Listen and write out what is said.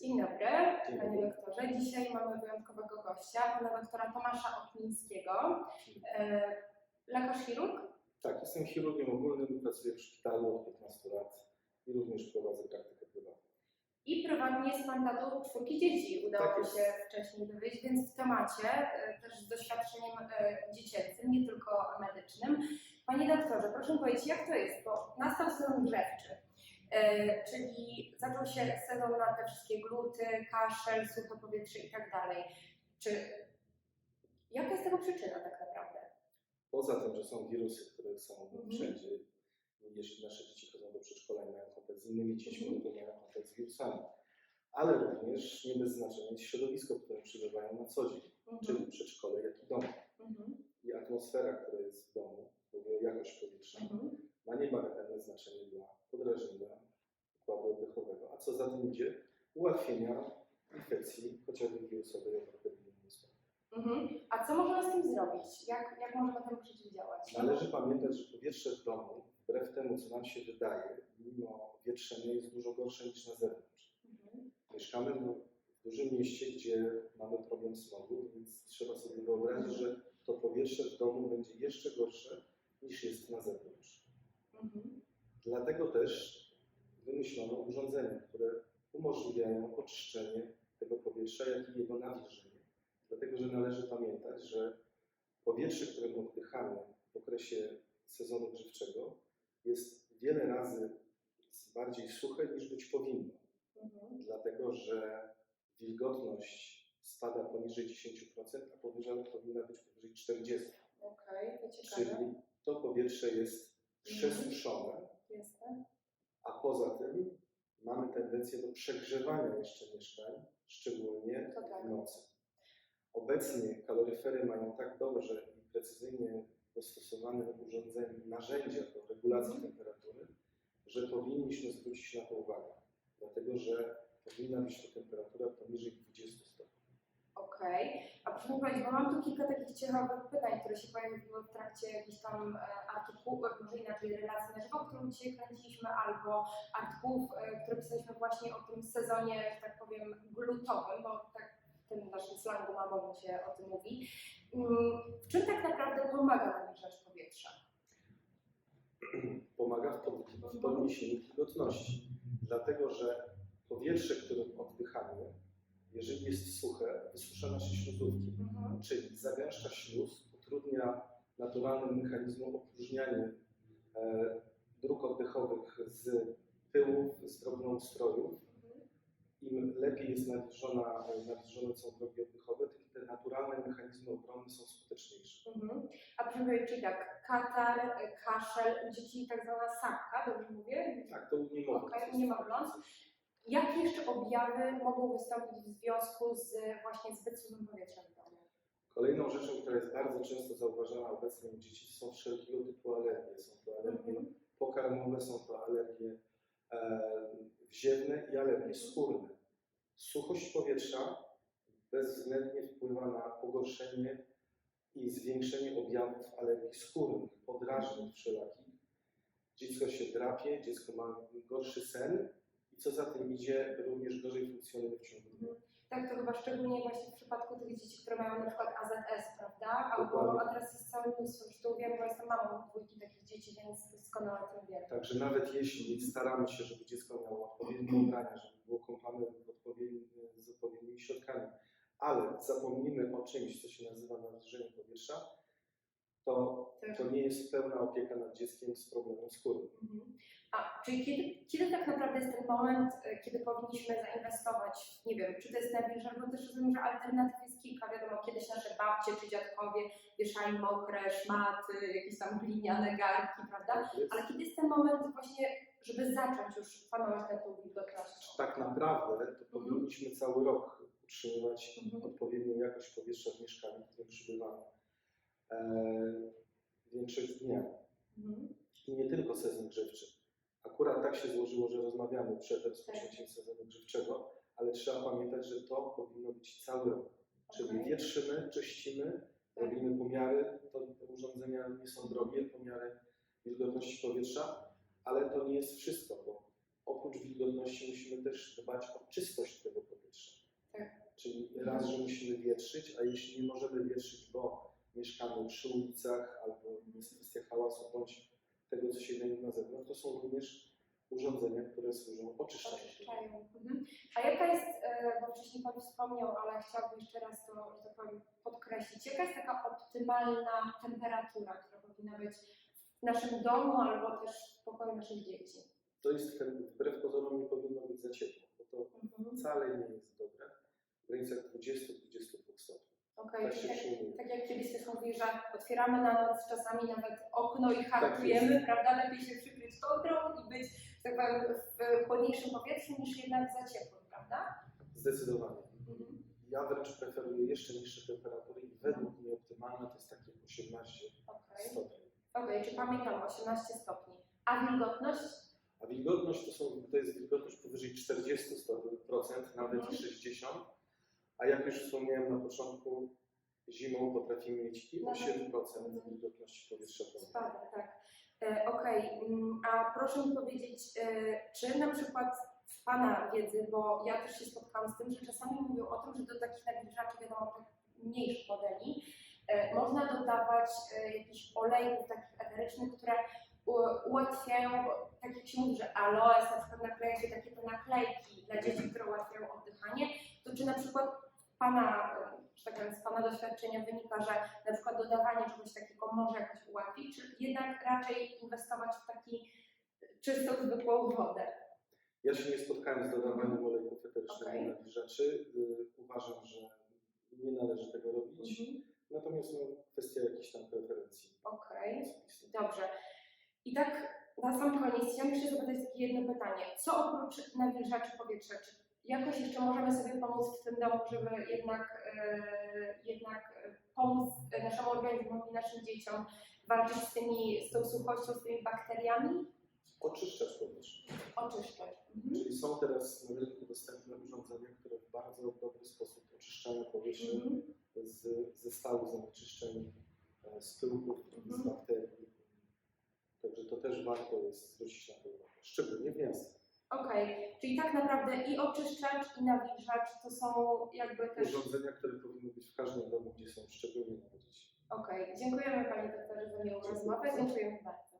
Dzień dobry, Dzień panie dobry. doktorze. Dzisiaj mamy wyjątkowego gościa, pana doktora Tomasza Oklińskiego, e, lekarz chirurg. Tak, jestem chirurgiem ogólnym, pracuję w szpitalu od 15 lat i również prowadzę praktykę prywatną. I prywatnie jest pan tatą czwórki dzieci, udało Tak mi się wcześniej dowiedzieć, więc w temacie, e, też z doświadczeniem e, dziecięcym, nie tylko medycznym. Panie doktorze, proszę powiedzieć, jak to jest, bo nastał sezon grzewczy, czyli zaczął się sezon na te wszystkie gluty, kaszel, suche powietrze i tak dalej. Czy jaka jest tego przyczyna tak naprawdę? Poza tym, że są wirusy, które są Mhm. wszędzie, jeśli nasze dzieci chodzą do przedszkola i mają kontakt z innymi dziećmi, Mhm. to mają kontakt z wirusami. Ale również nie bez znaczenia jest środowisko, w którym przebywają na co dzień, czyli przedszkole, jak i dom. Mhm. I atmosfera, która jest w domu, w ogóle jakość powietrza, Mhm. ma niebagatelne znaczenie dla podrażnienia układu oddechowego, a co za tym idzie, ułatwienia infekcji, chociażby wirusowej mózgu. Mhm. A co możemy z tym zrobić? Jak, jak możemy temu przeciwdziałać? Należy pamiętać, że powietrze w domu, wbrew temu, co nam się wydaje, mimo wietrzenia jest dużo gorsze niż na zewnątrz. Mhm. Mieszkamy w dużym mieście, gdzie mamy problem smogu, więc trzeba sobie wyobrazić, że to powietrze w domu będzie jeszcze gorsze niż jest na zewnątrz. Mhm. Dlatego też wymyślono urządzenia, które umożliwiają oczyszczenie tego powietrza, jak i jego nawilżenie. Dlatego, że należy pamiętać, że powietrze, którym oddychamy w okresie sezonu grzewczego jest wiele razy bardziej suche niż być powinno. Mhm. Dlatego, że wilgotność spada poniżej 10%, a powyżej powinna być powyżej 40%. Okej, to. Czyli to powietrze jest przesuszone, Jasne. A poza tym mamy tendencję do przegrzewania jeszcze mieszkań, szczególnie To tak. w nocy. Obecnie kaloryfery mają tak dobrze i precyzyjnie dostosowane urządzenia, narzędzia do regulacji Mhm. temperatury, że powinniśmy zwrócić na to uwagę, dlatego że powinna być to temperatura poniżej 20 Okej. A proszę powiedzieć, bo mam tu kilka takich ciekawych pytań, które się pojawiły w trakcie jakichś tam e, artykułów, może inaczej relacji na żywo, którą dzisiaj kręciliśmy, albo artykułów, e, które pisaliśmy właśnie o tym sezonie, że tak powiem, glutowym, bo tak w tym naszym slangu mamowo się o tym mówi. Mm, W czym tak naprawdę pomaga nawilżać powietrza? pomaga w, pod, w podniesieniu wilgotności. Dlatego, że powietrze, którym oddychamy, jeżeli jest suche, wysusza nasze śluzówki, Mhm. czyli zagęszcza śluz, utrudnia naturalnym mechanizmom opróżnianie e, dróg oddechowych z pyłów, z drobnoustrojów. Mhm. Im lepiej jest nawilżona, nawilżone są drogi oddechowe, tym te naturalne mechanizmy obrony są skuteczniejsze. Mhm. A proszę powiedzieć, czyli tak, katar, e, kaszel, u dzieci tak zwana sapka, dobrze mówię? Tak, to u niemowląt. Niemowląt. Jakie jeszcze objawy mogą wystąpić w związku z właśnie zbyt suchym powietrzem w domu? Kolejną rzeczą, która jest bardzo często zauważana obecnie u dzieci są wszelkiego typu alergie. Są to alergie Mhm. pokarmowe, są to alergie e, wziewne i alergie skórne. Suchość powietrza bezwzględnie wpływa na pogorszenie i zwiększenie objawów alergii skórnych, podrażnień wszelakich. Dziecko się drapie, dziecko ma gorszy sen i co za tym idzie, również gorzej funkcjonuje w ciągu dnia. Tak, to chyba szczególnie właśnie w przypadku tych dzieci, które mają na przykład AZS, prawda? Albo, a teraz jest całe mnóstwo, zresztą wiem, bo jestem mamą dwójki takich dzieci, więc doskonale o tym wiem. Także nawet jeśli staramy się, żeby dziecko miało odpowiednie ubrania, żeby było kąpane odpowiedni, z odpowiednimi środkami, ale zapomnimy o czymś, co się nazywa nawilżenie powietrza, to, to nie jest pełna opieka nad dzieckiem z problemem skórnym. Mhm. A czyli kiedy, kiedy tak naprawdę jest ten moment, e, kiedy powinniśmy zainwestować, nie wiem, czy to jest nawilżanie, bo też rozumiem, że alternatyw jest kilka, wiadomo, kiedyś nasze babcie czy dziadkowie wieszali mokre szmaty, jakieś tam gliniane garki, prawda? Tak. Ale kiedy jest ten moment właśnie, żeby zacząć już panować nad tą wilgotnością? Tak naprawdę to powinniśmy cały rok utrzymywać Mhm. odpowiednią jakość powietrza w mieszkaniu, w którym przybywamy. Eee, większość dnia. Mhm. I nie tylko sezon grzewczy. Akurat tak się złożyło, że rozmawiamy przed rozpoczęciem sezonu grzewczego, ale trzeba pamiętać, że to powinno być cały rok. Czyli Okej. wietrzymy, czyścimy, Tak. robimy pomiary. To te urządzenia nie są drogie, pomiary wilgotności powietrza, ale to nie jest wszystko, bo oprócz oprócz wilgotności musimy też dbać o czystość tego powietrza. Tak. Czyli raz, że musimy wietrzyć, a jeśli nie możemy wietrzyć, bo mieszkamy przy ulicach albo jest kwestia hałasu bądź tego, co się dzieje na zewnątrz, to są również urządzenia, które służą oczyszczaniu. Oczyszczają. Mhm. A jaka jest, e, bo wcześniej Pan wspomniał, ale chciałabym jeszcze raz to, że tak powiem, podkreślić, jaka jest taka optymalna temperatura, która powinna być w naszym domu albo też w pokoju naszych dzieci? To jest wbrew pozorom nie powinno być za ciepło, bo to Mhm. wcale nie jest dobre. W granicach 20-22 stopni. Okej, Tak czyli się tak, przyjmuje. tak jak kiedyś też mówili, że otwieramy na noc czasami nawet okno i Tak hartujemy, prawda? Lepiej się przykryć kołdrą i być, tak powiem, w chłodniejszym powietrzu niż jednak za ciepłym, prawda? Zdecydowanie. Mhm. Ja wręcz preferuję jeszcze niższe temperatury i według mnie optymalna to jest takie 18 Okej. stopni. Okej, czy pamiętam 18 stopni. A wilgotność? A wilgotność to, są, to jest wilgotność powyżej 40%, nawet Mhm. i 60%. A jak już wspomniałem na początku, zimą potrafimy mieć i Nawet- 8% Mhm. wilgotności powietrza. Spada, tak. E, Okej, mm, a proszę mi powiedzieć, e, czy na przykład w Pana wiedzy, bo ja też się spotkałam z tym, że czasami mówią o tym, że do takich nawilżaczy, wiadomo, tych mniejszych modeli, e, można dodawać e, jakichś olejków takich eterycznych, które ułatwiają, tak jak się mówi, że aloes, na przykład nakleja się takie te naklejki dla dzieci, które ułatwiają oddychanie, to czy na przykład Pana, że tak powiem, z Pana doświadczenia wynika, że na przykład dodawanie czegoś takiego może jakoś ułatwić, czy jednak raczej inwestować w taki czystą, zwykłą wodę? Ja się nie spotkałem z dodawaniem olejków eterycznych Okej. do nawilżaczy. Y, Uważam, że nie należy tego robić. Mhm. Natomiast no, kwestia jakichś tam preferencji Okej, osobistych. dobrze. I tak na sam koniec chciałam jeszcze zapytać takie jedno pytanie. Co oprócz nawilżaczy powietrza, czy jakoś jeszcze możemy sobie pomóc w tym domu, żeby jednak, e, jednak e, pomóc naszemu organizmowi, naszym dzieciom walczyć z, tymi, z tą suchością, z tymi bakteriami? Oczyszczacz powietrza. Oczyszczać. Mhm. Czyli są teraz na rynku dostępne urządzenia, które w bardzo dobry sposób oczyszczają powietrze Mhm. z, ze stałych zanieczyszczeń, e, z pyłków, z Mhm. bakterii. Także to też warto jest zwrócić na to uwagę, szczególnie w miastach. Okej, czyli tak naprawdę i oczyszczacz, i nawilżacz to są jakby też. Urządzenia, które powinny być w każdym domu, gdzie są szczególnie małe dzieci. Okej, dziękujemy Panie doktorze za miłą rozmowę. Dziękujemy bardzo.